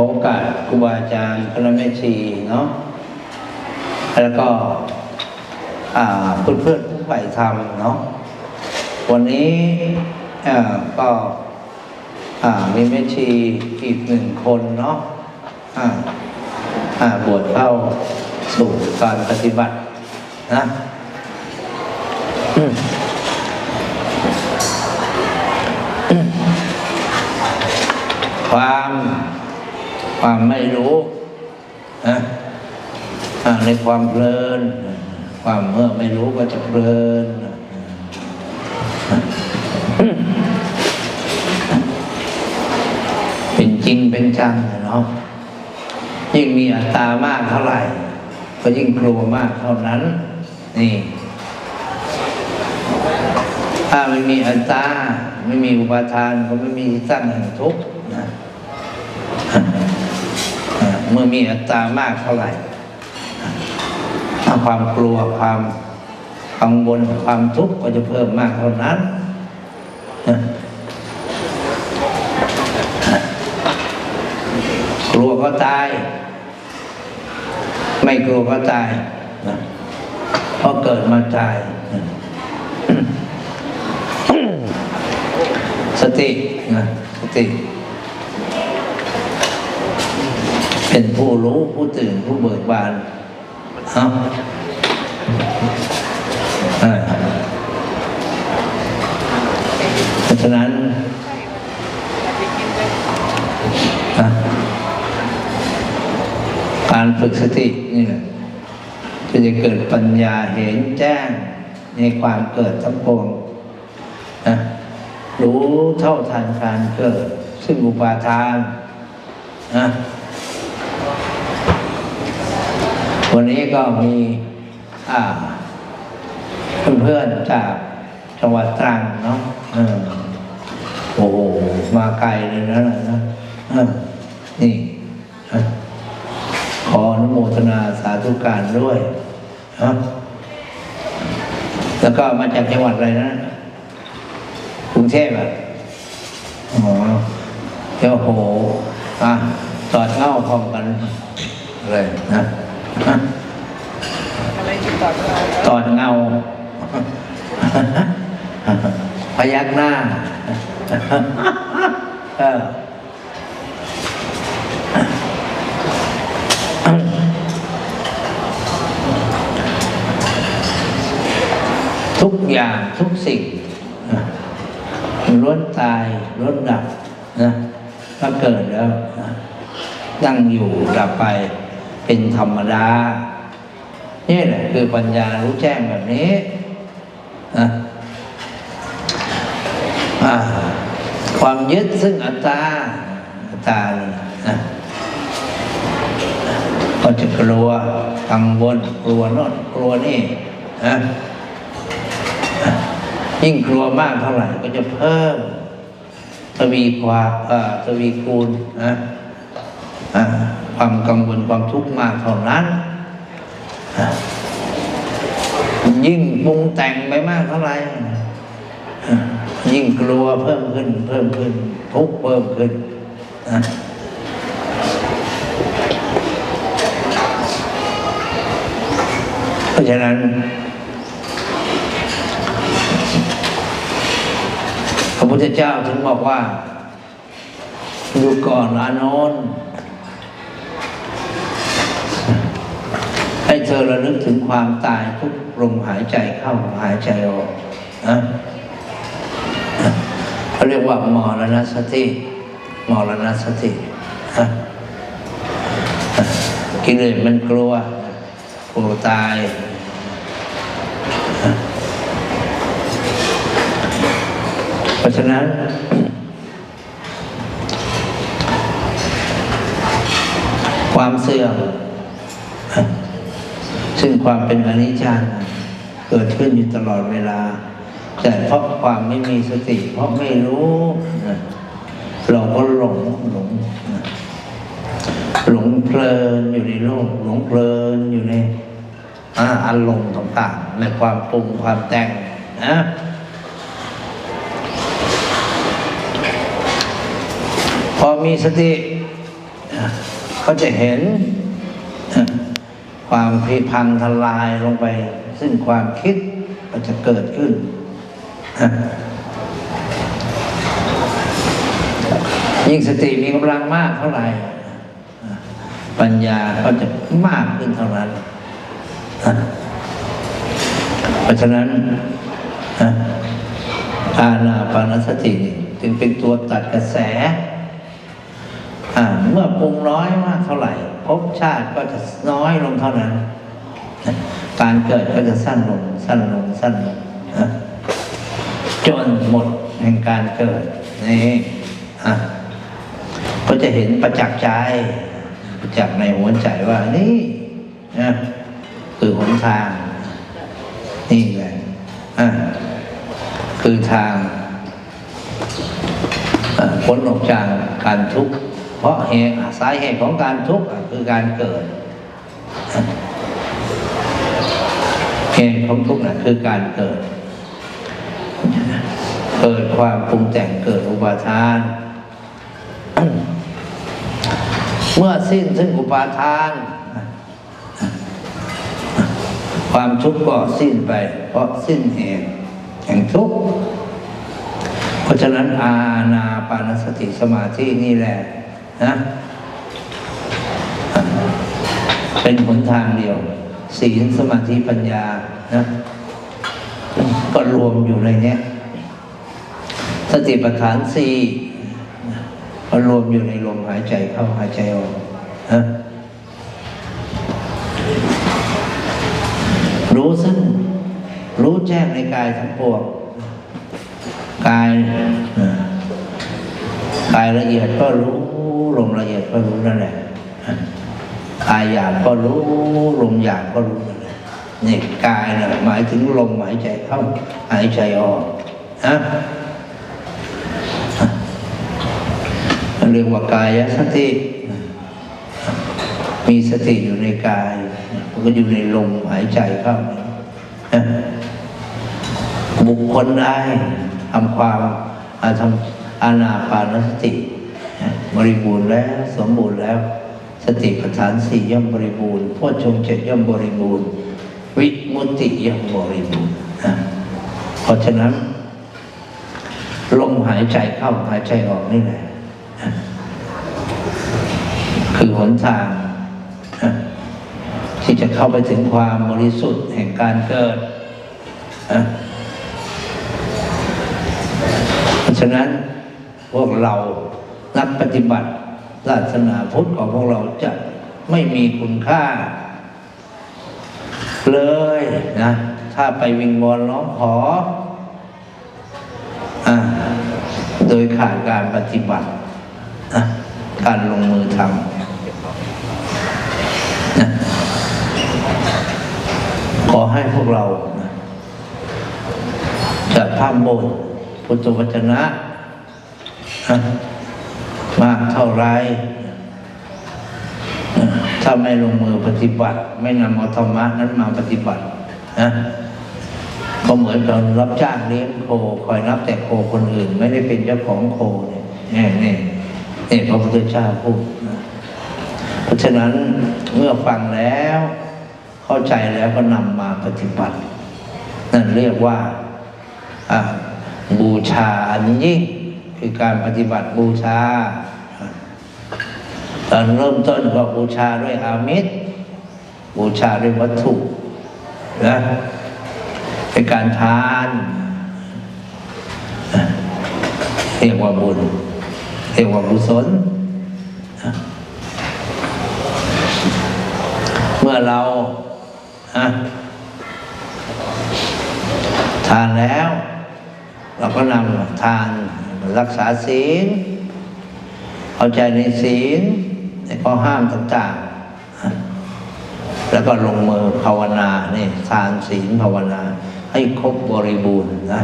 โอกาสครูบาอาจารย์คณะแม่ชีเนาะแล้วก็เพื่อนเพื่อนผู้ใฝ่ธรรมเนาะวันนี้ก็มีแม่ชีอีกหนึ่งคนเนาะบวชเข้าสู่การปฏิบัตินะความ ความไม่รู้นะในความเพลิน ความเมื่อไม่รู้ก็จะเพลินเป็นจริงเป็นจังเนาะยิ่งมีอัตตามากเท่าไหร่ ก็ยิ่งกลัวมากเท่านั้น นี่ ถ้าไม่มีอัตตา ไม่มีอุปทาน ก็ไม่มีที่ตั้งแห่งทุกข์นะอ่า เมื่อมีอัตตามากเท่าไหร่ความกลัวความกังวลความทุกข์ก็จะเพิ่มมากเท่านั้นกลัวก็ตาย ไม่กลัวก็ตายเพราะเกิดมาตาย สตินะสติ เป็นผู้รู้ผู้ตื่นผู้เบิกบานเอาอ่าเพราะฉะนั้นการฝึกสตินี่แหละจะเกิดปัญญาเห็นแจ้งในความเกิดทั้งปวงนะรู้เท่าทันการเกิด ซึ่งอุปาทานนะ วันนี้ก็มีอ่าเพื่อนๆจากจังหวัดตรังเนาะโอ้โหมาไกลเลยนะนะนี่ขออนุโมทนาสาธุการด้วยฮะแล้วก็มาจากจังหวัดอะไรนะกรุงเทพอะอ๋อเดี๋ยวโหอะตอดเง่าพร้อมกันเลยนะ อะไรที่ตอบเราตอดเงา พยักหน้าเออทุกอย่างทุกสิ่งล้วนตายล้วนดับนะถ้าเกิดแล้ว ตั้งอยู่ดับไป เป็นธรรมดานี่แหละคือปัญญารู้แจ้งแบบนี้นะความยึดซึ่งอัตตาอัตตาเนี่ะก็จะกลัวกังวลกลัวโน่นกลัวนี่นะยิ่งกลัวมากเท่าไหร่ก็จะเพิ่มทวีความทวีคูณนะอ่า ความกังวลความทุกข์มากเท่านั้น ยิ่งปรุงแต่งไปมากเท่าไหร่ยิ่งกลัวเพิ่มขึ้น เพิ่มขึ้น ทุกข์เพิ่มขึ้นนะเพราะฉะนั้นพระพุทธเจ้าถึงบอกว่าดูก่อนอานนท์ ให้เธอระลึกถึงความตายทุกลมหายใจเข้าหายใจออกนะเขาเรียกว่ามรณสติมรณสติกิเลสมันกลัวกลัวตาย เพราะฉะนั้น ความเสื่อม ซึ่งความเป็นอนิจจังเกิดขึ้นอยู่ตลอดเวลา แต่เพราะความไม่มีสติ เพราะไม่รู้เราก็หลงหลงหลงเพลินอยู่ในโลกหลงเพลินอยู่ในอาอารมณ์ต่างๆในความปรุงความแต่งนะพอมีสติก็จะเห็น ความพิพังทลายลงไป ซึ่งความคิดก็จะเกิดขึ้น ยิ่งสติมีกำลังมากเท่าไหร่ ปัญญาก็จะมากขึ้นเท่านั้น เพราะฉะนั้นอาณาปานสติจึงเป็นตัวตัดกระแส เมื่อปรุงน้อยมากเท่าไหร่ ภพชาติก็จะน้อยลงเท่านั้น การเกิดก็จะสั้นลง สั้นลง สั้นลงจนหมดแห่งการเกิดนี่ก็จะเห็นประจักษ์ใจ ประจักษ์ในหัวใจว่านี่นะคือหนทาง นี่แหละคือทางพ้นออกจากการทุกข์ เพราะเหตุสาเหตุของการทุกข์คือการเกิด เหตุของทุกข์นะคือการเกิด เกิดความปรุงแต่งเกิดอุปาทาน เมื่อสิ้นซึ่งอุปาทาน ความทุกข์ก็สิ้นไป เพราะสิ้นเหตุแห่งทุกข์เพราะฉะนั้นอาณาปานสติสมาธินี่แหละ นะเป็นหนทางเดียวศีลสมาธิปัญญานะก็รวมอยู่ในนี้สติปัฏฐานสี่ก็รวมอยู่ในลมหายใจเข้าหายใจออกนะรู้ซึ่งรู้แจ้งในกายทั้งปวงกาย กายละเอียดก็รู้ลมละเอียดก็รู้นั่นแหละกายหยาบก็รู้ลมหยาบก็รู้นั่นแหละนี่กายเนี่ยหมายถึงลมหายใจเข้าหายใจออกนะเรียกว่ากายสติ มีสติอยู่ในกายมันก็อยู่ในลมหายใจเข้าบุคคลได้ทำความทำ อานาปานสติบริบูรณ์แล้วสมบูรณ์แล้ว สติปัฏฐานสี่ย่อมบริบูรณ์พุทชงเจ็ดย่อมบริบูรณ์ วิมุตติย่อมบริบูรณ์เพราะฉะนั้นลมหายใจเข้าหายใจออกนี่แหละคือหนทางที่จะเข้าไปถึงความบริสุทธิ์แห่งการเกิดเพราะฉะนั้น พวกเรานักปฏิบัติศาสนาพุทธของพวกเราจะไม่มีคุณค่า เลยนะ ถ้าไปวิงวอนร้องขออโดยขาดการปฏิบัติ การลงมือทำขอให้พวกเราจะทำบุญพุทธวจนะ มากเท่าไรถ้าไม่ลงมือปฏิบัติ ไม่นำเอาธรรมะนั้นมาปฏิบัตินะก็เหมือนกับรับจ้างเลี้ยงโค คอยรับแต่โคคนอื่น ไม่ได้เป็นเจ้าของโคเนี่ยนี่นี่พระพุทธเจ้าพูดเพราะฉะนั้นเมื่อฟังแล้ว เข้าใจแล้วก็นำมาปฏิบัติ นั่นเรียกว่าบูชาอันยิ่ง คือการปฏิบัติบูชา ตอนเริ่มต้นก็บูชาด้วยอามิตร บูชาด้วยวัตถุนะเป็นการทานเรียกว่าบุญเรียกว่าบุศลเมื่อเราทานแล้ว เราก็นำทาน รักษาศีลเอาใจในศีลในข้อห้ามต่างๆ แล้วก็ลงมือภาวนาเนี่ยทานศีลภาวนา ให้ครบบริบูรณ์นะ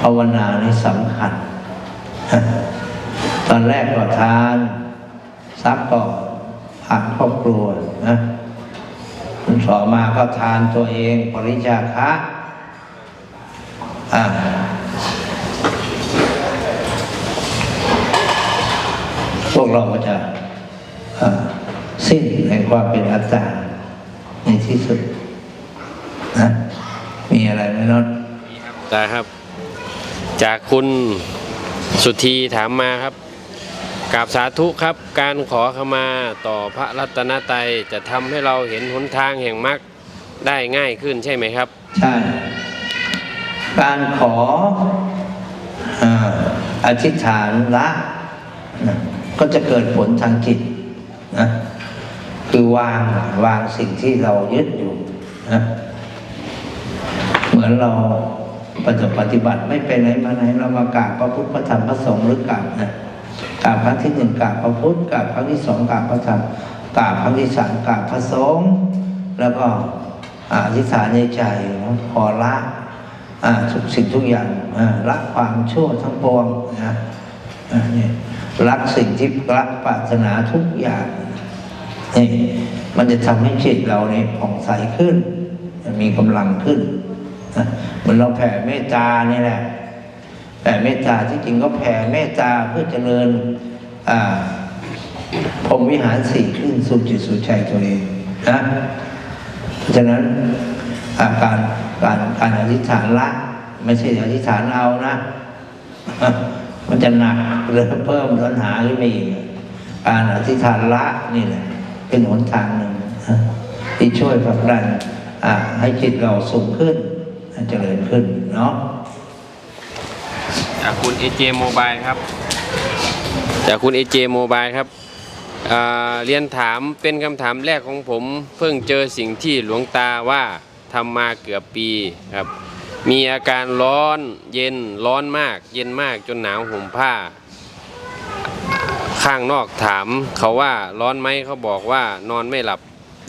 ภาวนานี่สำคัญ ตอนแรกก็ทานซักก็ผักครอบครัวนะต่อมาก็ทานตัวเองปริจาคะอ่าพว กเราก็จะเอ่อสิ้นในความเป็นอัตตาในที่สุดนะมีอะไรไหมน็อตตาครับ จากคุณสุธีถามมาครับกราบสาธุครับ การขอขมาต่อพระรัตนตรัยจะทำให้เราเห็นหนทางแห่งมรรคได้ง่ายขึ้นใช่ไหมครับ ใช่ การขอเอ่ออธิษฐานละนะ ก็จะเกิดผลทางจิตนะคือวางวางสิ่งที่เรายึดอยู่นะเหมือนเราปฏิบัติไม่ไปไหนมาไหนเรามากราบพระพุทธพระธรรมพระสงฆ์หรือกราบนะกราบครั้งที่หนึ่งกราบพระพุทธกราบครั้งที่สองกราบพระธรรมกราบครั้งที่สามกราบพระสงฆ์แล้วก็อธิษฐานในใจขอละอ่าทุกสิ่งทุกอย่างอ่าละความชั่วทั้งปวงนะ นี่รักสิ่งที่รักปรารถนาทุกอย่างนี่มันจะทำให้จิตเราเนี่ยผ่องใสขึ้น มีกำลังขึ้นเหมือนเราแผ่เมตตานี่แหละแผ่เมตตาที่จริงก็แผ่เมตตาเพื่อเจริญพรมวิหารสี่ขึ้นสู่จิตสู่ใจตัวเองนะเพราะฉะนั้นอาการการการอธิษฐานละ ไม่ใช่อธิษฐานเอานะ มันจะหนักหรือเพิ่มปัญหาขึ้นไปอีการอธิษฐานละนี่แหละเป็นหนทางหนึ่งที่ช่วยผลักดันให้จิตเราสูงขึ้นเจริญขึ้นเนาะจากคุณ AJ Mobile ครับ จากคุณ AJ Mobile ครับเรียนถามเป็นคำถามแรกของผม เพิ่งเจอสิ่งที่หลวงตาว่าทำมาเกือบปีครับ มีอาการร้อนเย็นร้อนมาก เย็นมากจนหนาวห่มผ้า ข้างนอกถามเขาว่าร้อนไหมเขาบอกว่านอนไม่หลับ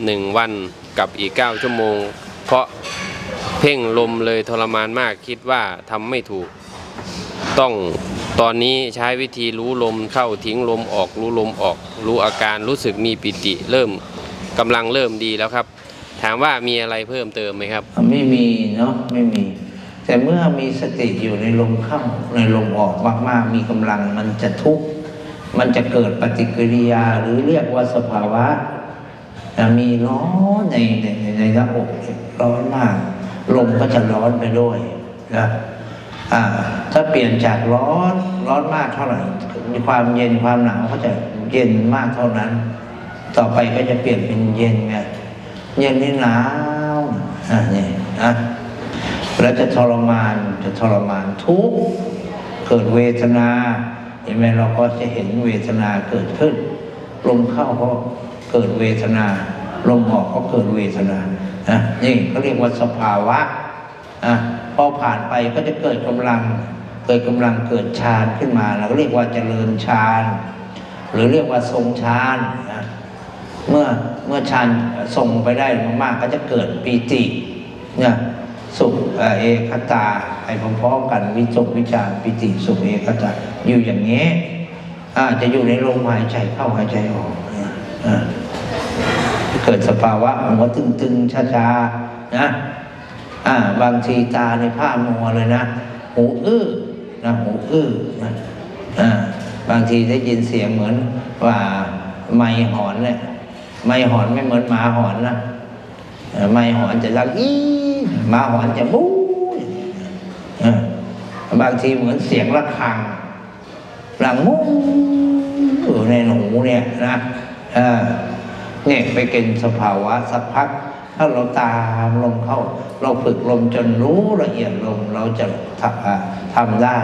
หนึ่งวันกับอีกเก้าชั่วโมง เพราะเพ่งลมเลยทรมานมากคิดว่าทำไม่ถูก ต้องตอนนี้ใช้วิธีรู้ลมเข้าทิ้งลมออกรู้ลมออก รู้อาการรู้สึกมีปิติ เริ่มกำลังเริ่มดีแล้วครับ ถามว่ามีอะไรเพิ่มเติมไหมครับ ไม่มีเนาะไม่มี แต่เมื่อมีสติอยู่ในลมเข้าในลมออกมากๆ มีกำลังมันจะทุกข์มันจะเกิดปฏิกิริยาหรือเรียกว่าสภาวะอะมีร้อนในในในในหน้าอกร้อนมาก ลมก็จะร้อนไปด้วยนะถ้าเปลี่ยนจากร้อนร้อนมากเท่าไหร่มีความเย็นความหนาวก็จะเย็นมากเท่านั้น ต่อไปก็จะเปลี่ยนเป็นเย็นไงเย็นนี่หนาวอะนี่นะ แล้วจะทรมานจะทรมานทุกข์เกิดเวทนาเห็นไหมเราก็จะเห็นเวทนาเกิดขึ้นลมเข้าก็เกิดเวทนาลมออกก็เกิดเวทนาอะนี่ก็เรียกว่าสภาวะอะพอผ่านไปก็จะเกิดกำลัง เกิดกำลังเกิดฌานขึ้นมาเราก็เรียกว่าเจริญฌานหรือเรียกว่าทรงฌานนะเมื่อเมื่อฌานส่งไปได้มากๆก็จะเกิดปีติเนี่ย สุขเอกตาไปพร้อมๆกันวิจกวิจารปิติสุขเอกตาอยู่อย่างนี้อาจะอยู่ในลมหายใจเข้าหายใจออกเนี่ยอ่าเกิดสภาวะหัวตึงๆชาๆนะบางทีตาในผ้ามัวเลยนะหูอื้อนะหูอื้อนะอ่าบางทีได้ยินเสียงเหมือนว่าไม่หอนเนี่ยไม่หอนไม่เหมือนหมาหอนนะไม่หอนจะดังอี มาหอนจะบู๊บางทีเหมือนเสียงระฆังหลังมุ้งอยู่ในหนูเนี่ยนะเออเนี่ยไปเกินสภาวะสักพัก ถ้าเราตามลมเข้า เราฝึกลมจนรู้ละเอียดลมเราจะทำทำได้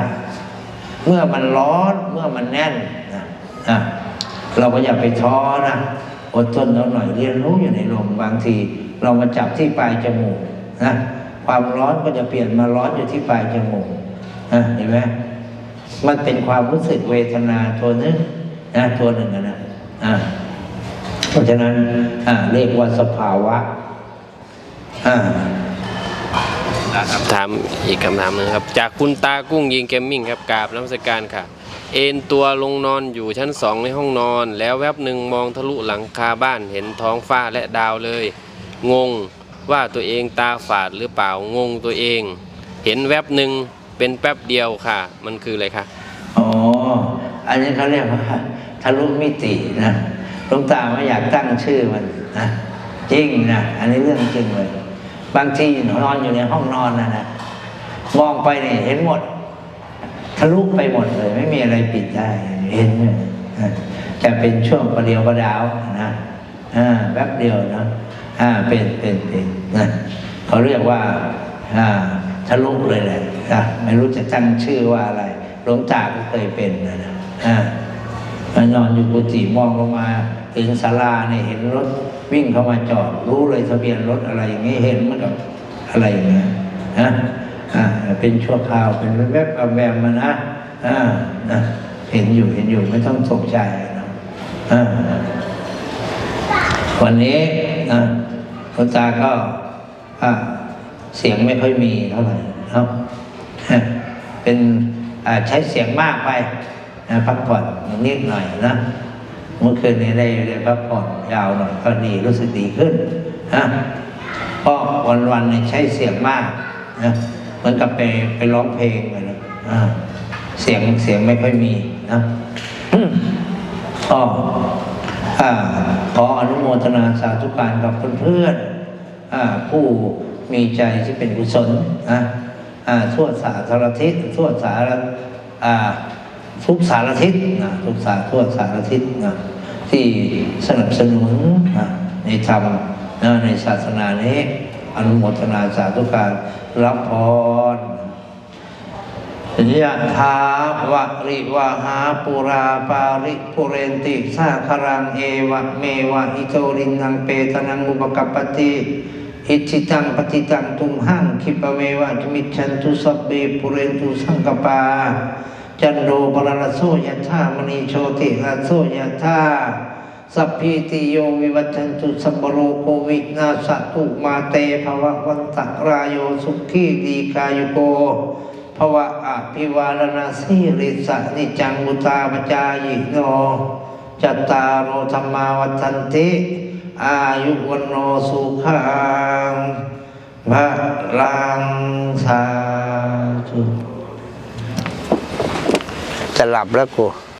เมื่อมันร้อนเมื่อมันแน่นนะนะเราก็อย่าไปท้อนะอดทนเราหน่อยเรียนรู้อยู่ในลมบางที เรามาจับที่ปลายจมูก นะความร้อนก็จะเปลี่ยนมาร้อนอยู่ที่ปลายจมูกนะเห็นไหมมันเป็นความรู้สึกเวทนาตัวนึงนะตัวหนึ่งอะนะอ่าเพราะฉะนั้นอ่าเรียกว่าสภาวะอ่าครับถามอีกคำถามหนึงครับ จากคุณตากุ้งยิงเกมมิ่งครับกราบน้ำสการค่ะ เอนตัวลงนอนอยู่ชั้นสองในห้องนอน แล้วแวบหนึ่งมองทะลุหลังคาบ้านเห็นท้องฟ้าและดาวเลย งง ว่าตัวเองตาฝาดหรือเปล่างงตัวเอง เห็นแวบหนึ่งเป็นแป๊บเดียวค่ะ มันคืออะไรคะอ๋ออันนี้เขาเรียกว่าทะลุมิตินะหลวงตาไม่อยากตั้งชื่อมันนะจริงนะอันนี้เรื่องจริงเลยบางทีนอนอยู่ในห้องนอนนะนะมองไปเนี่ยเห็นหมด ทะลุไปหมดเลย ไม่มีอะไรปิดได้เห็นเลยจะเป็นช่วงประเดียวประดาวนะอ่าแป๊บเดียวนะ อ่าเป็นเป็นเป็นนะเขาเรียกว่าอ่าทะลุเลยแหละนะไม่รู้จะตั้งชื่อว่าอะไรหลวงตาก็เคยเป็นนะนะอ่ามานอนอยู่กุฏิมองลงมาถึงศาลาเนี่ยเห็นรถวิ่งเข้ามาจอด รู้เลยทะเบียนรถอะไรอย่างนี้เห็นมันกับอะไรอย่างเงี้ยนะอ่าเป็นชั่วคราวเป็นแวบๆแวบมานะอ่านะเห็นอยู่เห็นอยู่ไม่ต้องตกใจนะอ่าวันนี้ นะคุณตาก็เสียงไม่ค่อยมีเท่าไหร่เนาะเป็นใช้เสียงมากไปนะพักผ่อนนิดหน่อยนะเมื่อคืนนี้ได้ได้พักผ่อนยาวหน่อยก็ดีรู้สึกดีขึ้นนะเพราะวันวันๆใช้เสียงมากนะเหมือนกับไปไปร้องเพลงเลยนะเสียงเสียงไม่ค่อยมีนะก็อ่า ขออนุโมทนาสาธุการกับเพื่อนๆผู้มีใจที่เป็นกุศลนะทั่วสาธารทิศทั่วสาราทุกสารทิศนะทุกสารทั่วสารทิศนะที่สนับสนุนในธรรมในศาสนานี้อนุโมทนาสาธุการรับพร ยะถาวะริวะหาปุราปาริปุเรนติสาครังเอวะเมวะอิโตรินังเปตนังอุปกัปติอิจิตังปฏิตังตุมหังคิปเมวะจมิจฉันตุสัพเบปุเรนตุสังกปา จันโดปรณโสยธามณีโชติราโสยธาสัพพิติโยวิวัจจันตุสัพพโรโควินาสตุมาเตภวะวันตะรายโยสุขีดีกายุโก ภวะอภิวารณสีริสะนิจังมุตาปจายโนจัตตารโรธรรมาวัันติอายุวันโนสุขังพระลังสาธุจะหลับแล้วกู